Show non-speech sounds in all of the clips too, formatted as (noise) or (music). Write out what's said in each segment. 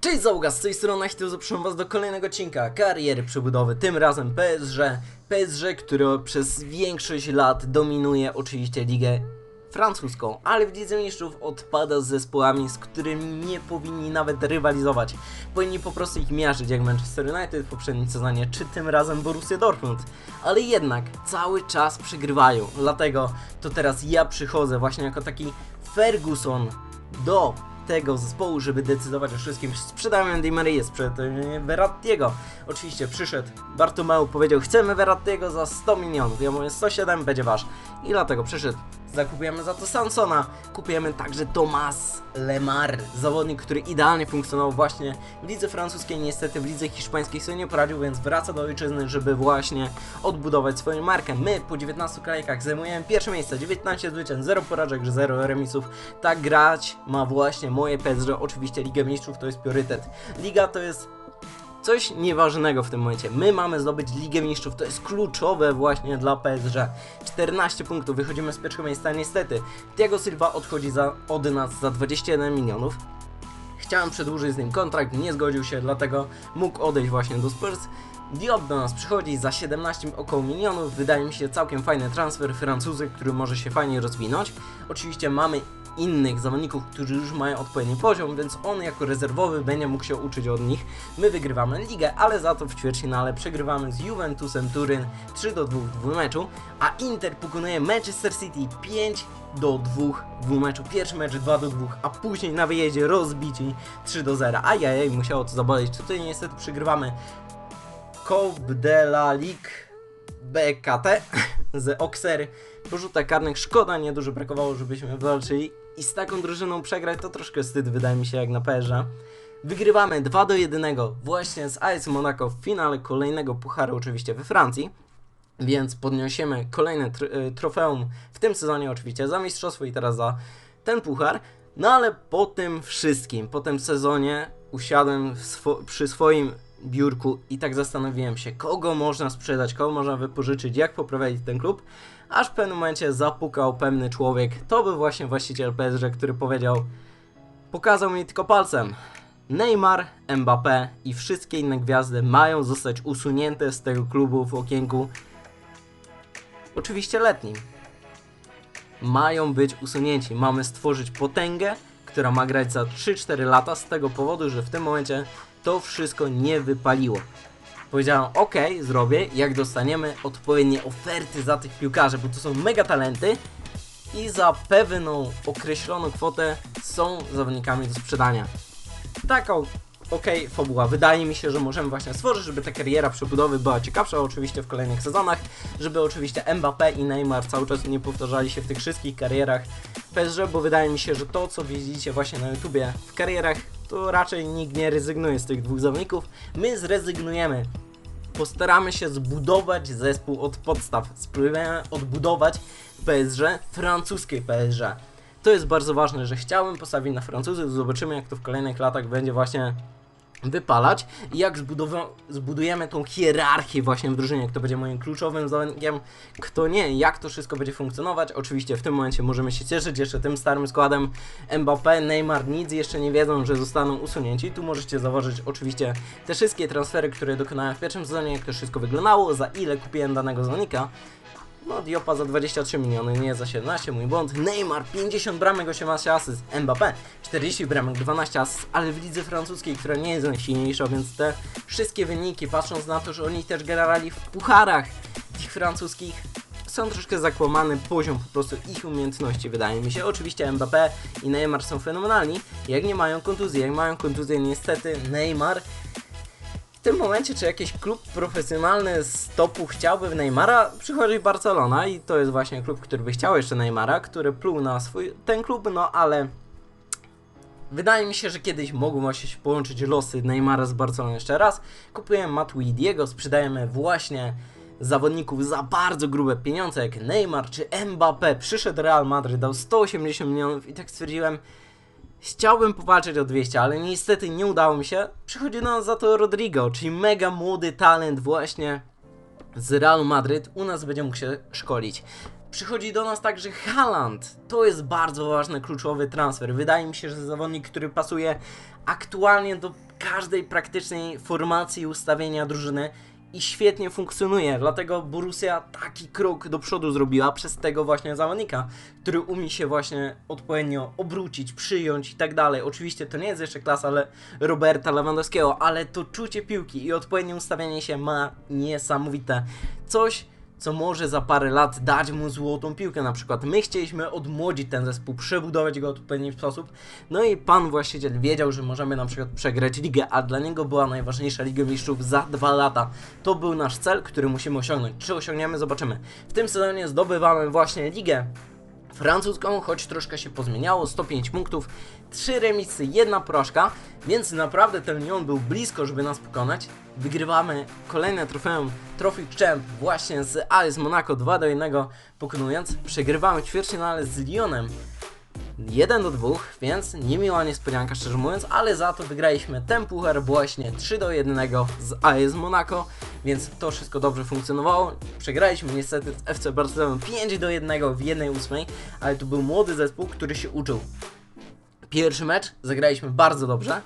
Cześć załoga, z tej strony Achty, zapraszam was do kolejnego odcinka kariery przebudowy, tym razem PSG, PSG, które przez większość lat dominuje oczywiście ligę francuską, ale w Lidze Mistrzów odpada z zespołami, z którymi nie powinni nawet rywalizować. Powinni po prostu ich miażdżyć jak Manchester United w poprzednim sezonie, czy tym razem Borussia Dortmund. Ale jednak cały czas przegrywają, dlatego to teraz ja przychodzę właśnie jako taki Ferguson do tego zespołu, żeby decydować o wszystkim. Sprzedałem Di Marię, sprzedałem Verrattiego. Oczywiście przyszedł Bartomeu, powiedział chcemy Verrattiego za 100 milionów. Ja mówię 107 będzie wasz. I dlatego przyszedł. Zakupujemy za to Sansona, kupujemy także Tomas Lemar, zawodnik, który idealnie funkcjonował właśnie w lidze francuskiej, niestety w lidze hiszpańskiej sobie nie poradził, więc wraca do ojczyzny, żeby właśnie odbudować swoją markę. My po 19 kolejkach zajmujemy pierwsze miejsce, 19 zwycięstw, 0 porażek, 0 remisów. Tak grać ma właśnie moje PSG, oczywiście Liga Mistrzów to jest priorytet. Liga to jest coś nieważnego w tym momencie. My mamy zdobyć Ligę Mistrzów, to jest kluczowe właśnie dla PSG. 14 punktów, wychodzimy z pierwszego miejsca, niestety. Thiago Silva odchodzi za, od nas za 21 milionów. Chciałem przedłużyć z nim kontrakt, nie zgodził się, dlatego mógł odejść właśnie do Spurs. Diop do nas przychodzi za 17 około milionów, wydaje mi się całkiem fajny transfer Francuzy, który może się fajnie rozwinąć. Oczywiście mamy innych zawodników, którzy już mają odpowiedni poziom, więc on jako rezerwowy będzie mógł się uczyć od nich. My wygrywamy ligę, ale za to w ćwierćfinale przegrywamy z Juventusem Turyn 3 do 2 w dwumeczu, a Inter pokonuje Manchester City 5 do 2 w dwumeczu. Pierwszy mecz 2 do 2, a później na wyjeździe rozbici 3 do 0. Ajajaj, musiało to zaboleć. Tutaj niestety przegrywamy Coupe de la Ligue BKT (laughs) z Auxerre. Po rzutach karnych szkoda, nie dużo brakowało, żebyśmy walczyli. I z taką drużyną przegrać to troszkę wstyd, wydaje mi się, jak na perze. Wygrywamy 2 do 1 właśnie z AS Monaco w finale kolejnego pucharu, oczywiście we Francji. Więc podniesiemy kolejne tr- y, trofeum w tym sezonie, oczywiście za mistrzostwo i teraz za ten puchar. No ale po tym wszystkim, po tym sezonie usiadłem swo- przy swoim biurku i tak zastanowiłem się, kogo można sprzedać, kogo można wypożyczyć, jak poprowadzić ten klub. Aż w pewnym momencie zapukał pewny człowiek. To był właśnie właściciel PSG, który powiedział: Pokazał mi tylko palcem. Neymar, Mbappé i wszystkie inne gwiazdy mają zostać usunięte z tego klubu w okienku. Oczywiście letnim. Mają być usunięci. Mamy stworzyć potęgę, która ma grać za 3-4 lata z tego powodu, że w tym momencie to wszystko nie wypaliło. Powiedziałem, ok, zrobię, jak dostaniemy odpowiednie oferty za tych piłkarzy, bo to są mega talenty i za pewną określoną kwotę są zawodnikami do sprzedania. Taką, ok, fabuła. Wydaje mi się, że możemy właśnie stworzyć, żeby ta kariera przebudowy była ciekawsza oczywiście w kolejnych sezonach, żeby oczywiście Mbappé i Neymar cały czas nie powtarzali się w tych wszystkich karierach PSG, bo wydaje mi się, że to, co widzicie właśnie na YouTubie w karierach, to raczej nikt nie rezygnuje z tych dwóch zawodników. My zrezygnujemy postaramy się zbudować zespół od podstaw. Spróbujemy odbudować PSG, francuskie PSG. To jest bardzo ważne, że chciałem postawić na Francuzów. Zobaczymy, jak to w kolejnych latach będzie właśnie wypalać i jak zbudujemy tą hierarchię właśnie w drużynie, kto będzie moim kluczowym zawodnikiem, kto nie, jak to wszystko będzie funkcjonować. Oczywiście w tym momencie możemy się cieszyć jeszcze tym starym składem Mbappé, Neymar, nic jeszcze nie wiedzą, że zostaną usunięci. Tu możecie zauważyć oczywiście te wszystkie transfery, które dokonałem w pierwszym sezonie, jak to wszystko wyglądało, za ile kupiłem danego zawodnika. No, Diopa za 23 miliony, nie za 17, mój błąd. Neymar, 50 bramek, 18 asyst. Mbappé, 40 bramek, 12 asyst, ale w lidze francuskiej, która nie jest najsilniejsza, więc te wszystkie wyniki, patrząc na to, że oni też grali w pucharach tych francuskich, są troszkę zakłamany poziom po prostu ich umiejętności, wydaje mi się. Oczywiście Mbappé i Neymar są fenomenalni, jak nie mają kontuzji. Jak mają kontuzję, niestety Neymar w tym momencie, czy jakiś klub profesjonalny z topu chciałby w Neymara, przychodzi Barcelona i to jest właśnie klub, który by chciał jeszcze Neymara, który pluł na swój ten klub, no ale wydaje mi się, że kiedyś mogą się połączyć losy Neymara z Barceloną jeszcze raz. Kupujemy Matuidiego, sprzedajemy właśnie zawodników za bardzo grube pieniądze, jak Neymar czy Mbappé. Przyszedł Real Madrid, dał 180 milionów i tak stwierdziłem, Chciałbym powalczyć o 200, ale niestety nie udało mi się. Przychodzi do nas za to Rodrigo, czyli mega młody talent właśnie z Realu Madryt. U nas będzie mógł się szkolić. Przychodzi do nas także Haaland. To jest bardzo ważny, kluczowy transfer. Wydaje mi się, że zawodnik, który pasuje aktualnie do każdej praktycznej formacji ustawienia drużyny i świetnie funkcjonuje, dlatego Borussia taki krok do przodu zrobiła przez tego właśnie zawodnika, który umie się właśnie odpowiednio obrócić, przyjąć i tak dalej. Oczywiście to nie jest jeszcze klasa ale Roberta Lewandowskiego, ale to czucie piłki i odpowiednie ustawienie się ma niesamowite. Coś, co może za parę lat dać mu złotą piłkę na przykład. My chcieliśmy odmłodzić ten zespół, przebudować go w odpowiedni sposób, no i pan właściciel wiedział, że możemy na przykład przegrać ligę, a dla niego była najważniejsza Liga Mistrzów za dwa lata. To był nasz cel, który musimy osiągnąć. Czy osiągniemy, zobaczymy. W tym sezonie zdobywamy właśnie ligę francuską, choć troszkę się pozmieniało, 105 punktów, 3 remisy, 1 porażka, więc naprawdę ten Lyon był blisko, żeby nas pokonać. Wygrywamy kolejne trofeum Trophy Champ właśnie z AS Monaco 2 do 1 pokonując. Przegrywamy ćwierćfinale z Lyonem 1 do 2, więc niemiła niespodzianka szczerze mówiąc, ale za to wygraliśmy ten puchar właśnie 3 do 1 z AS Monaco, więc to wszystko dobrze funkcjonowało. Przegraliśmy niestety z FC Barceloną 5 do 1 w 1-8, ale to był młody zespół, który się uczył. Pierwszy mecz zagraliśmy bardzo dobrze,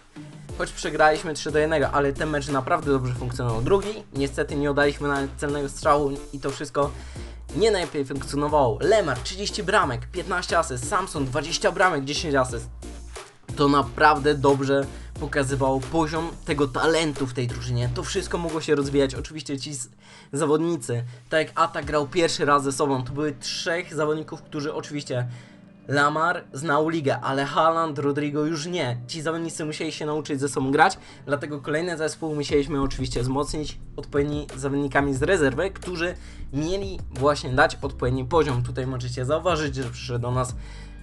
choć przegraliśmy 3 do 1, ale ten mecz naprawdę dobrze funkcjonował. Drugi, niestety nie oddaliśmy nawet celnego strzału i to wszystko nie najlepiej funkcjonowało. Lemar 30 bramek, 15 asyst, Samson 20 bramek, 10 asyst. To naprawdę dobrze pokazywało poziom tego talentu w tej drużynie. To wszystko mogło się rozwijać. Oczywiście ci zawodnicy, tak jak Atak grał pierwszy raz ze sobą, to były trzech zawodników, którzy oczywiście Lamar znał ligę, ale Haaland, Rodrigo już nie. Ci zawodnicy musieli się nauczyć ze sobą grać, dlatego kolejny zespół musieliśmy oczywiście wzmocnić odpowiednimi zawodnikami z rezerwy, którzy mieli właśnie dać odpowiedni poziom. Tutaj możecie zauważyć, że przyszedł do nas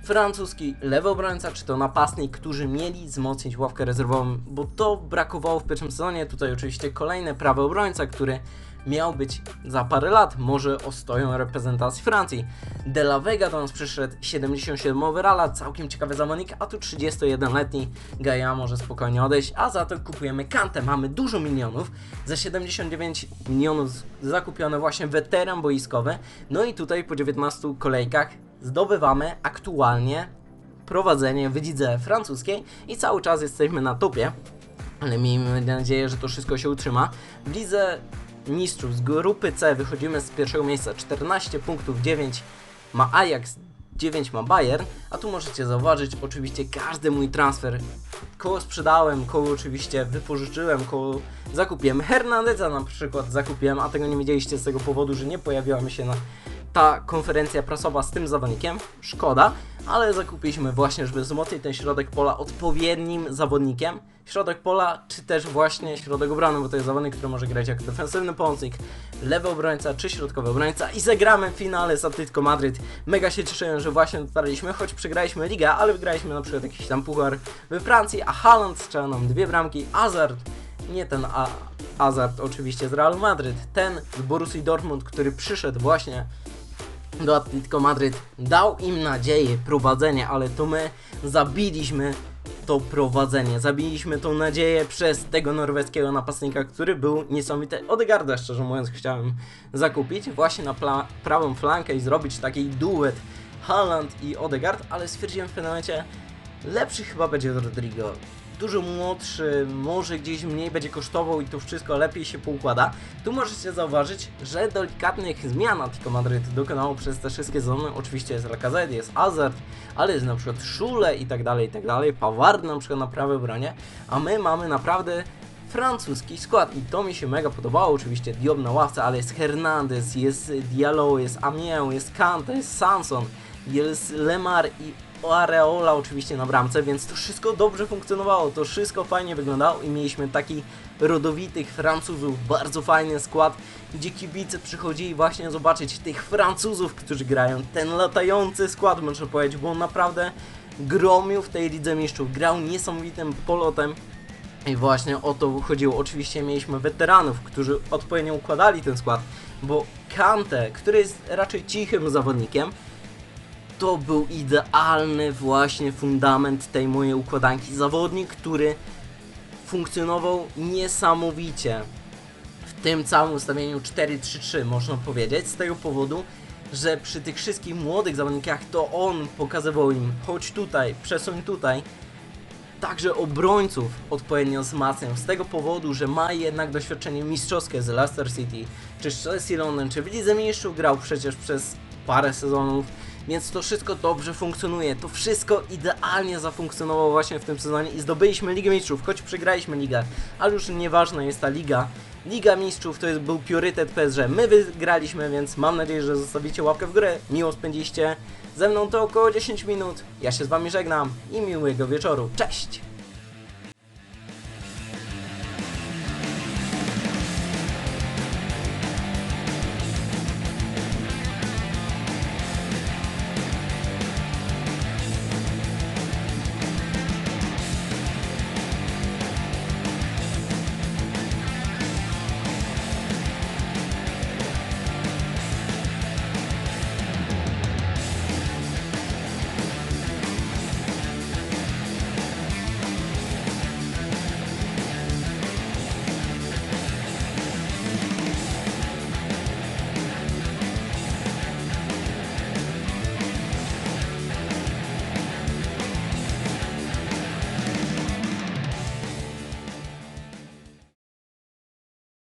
francuski lewy obrońca, czy to napastnik, którzy mieli wzmocnić ławkę rezerwową, bo to brakowało w pierwszym sezonie. Tutaj oczywiście kolejny prawy obrońca, który miał być za parę lat może ostoją reprezentacji Francji. De La Vega do nas przyszedł 77 overalla, całkiem ciekawy zawodnik, a tu 31-letni Gaia może spokojnie odejść, a za to kupujemy Kantę. Mamy dużo milionów, za 79 milionów zakupione właśnie weteran boiskowy, no i tutaj po 19 kolejkach zdobywamy aktualnie prowadzenie w lidze francuskiej i cały czas jesteśmy na topie ale miejmy nadzieję, że to wszystko się utrzyma. W lidze mistrzów z grupy C wychodzimy z pierwszego miejsca 14 punktów, 9 ma Ajax, 9 ma Bayern, a tu możecie zauważyć oczywiście każdy mój transfer. Koło sprzedałem, koło oczywiście wypożyczyłem, koło zakupiłem. Hernandeza na przykład zakupiłem, a tego nie wiedzieliście z tego powodu, że nie pojawiła mi się na ta konferencja prasowa z tym zawodnikiem. Szkoda, ale zakupiliśmy właśnie, żeby wzmocnić ten środek pola odpowiednim zawodnikiem. Środek pola, czy też właśnie środek obrony, bo to jest zawodnik, który może grać jako defensywny pomocnik, lewy obrońca, czy środkowy obrońca i zagramy w finale z Atletico Madryt. Mega się cieszę, że właśnie dotarliśmy, choć przegraliśmy ligę, ale wygraliśmy na przykład jakiś tam puchar we Francji, a Haaland strzela nam dwie bramki, Hazard nie ten a Hazard oczywiście z Real Madryt, ten z Borussii Dortmund, który przyszedł właśnie do Atletico Madryt, dał im nadzieję, prowadzenie, ale to my zabiliśmy to prowadzenie, zabiliśmy tą nadzieję przez tego norweskiego napastnika, który był niesamowity. Odegarda, szczerze mówiąc, chciałem zakupić właśnie na prawą flankę i zrobić taki duet Haaland i Odegard, ale stwierdziłem w pewnym momencie, lepszy chyba będzie Rodrigo. Dużo młodszy, może gdzieś mniej będzie kosztował i to wszystko lepiej się poukłada. Tu możecie zauważyć, że delikatnych zmian Atletico Madryt dokonało przez te wszystkie sezony. Oczywiście jest Lacazette, jest Hazard, ale jest na przykład Schule i tak dalej, i tak dalej. Pavard na przykład na prawej obronie, a my mamy naprawdę francuski skład i to mi się mega podobało. Oczywiście Diop na ławce, ale jest Hernandez, jest Diallo, jest Amiel, jest Kante, jest Sanson, jest Lemar i Areola oczywiście na bramce, więc to wszystko dobrze funkcjonowało, to wszystko fajnie wyglądało i mieliśmy taki rodowitych Francuzów, bardzo fajny skład, gdzie kibice przychodzili właśnie zobaczyć tych Francuzów, którzy grają, ten latający skład można powiedzieć, bo on naprawdę gromił w tej Lidze Mistrzów, grał niesamowitym polotem i właśnie o to chodziło. Oczywiście mieliśmy weteranów, którzy odpowiednio układali ten skład, bo Kante, który jest raczej cichym zawodnikiem, to był idealny właśnie fundament tej mojej układanki. Zawodnik, który funkcjonował niesamowicie. W tym całym ustawieniu 4-3-3, można powiedzieć, z tego powodu, że przy tych wszystkich młodych zawodnikach to on pokazywał im, chodź tutaj, przesuń tutaj, także obrońców odpowiednio wzmacniał z tego powodu, że ma jednak doświadczenie mistrzowskie z Leicester City, czy z Chelsea London, czy w Lidze Mistrzów grał przecież przez parę sezonów, więc to wszystko dobrze funkcjonuje. To wszystko idealnie zafunkcjonowało właśnie w tym sezonie i zdobyliśmy Ligę Mistrzów, choć przegraliśmy ligę, ale już nieważna jest ta liga. Liga Mistrzów to jest, był priorytet PSG. My wygraliśmy, więc mam nadzieję, że zostawicie łapkę w górę. Miło spędziliście ze mną to około 10 minut. Ja się z wami żegnam i miłego wieczoru. Cześć!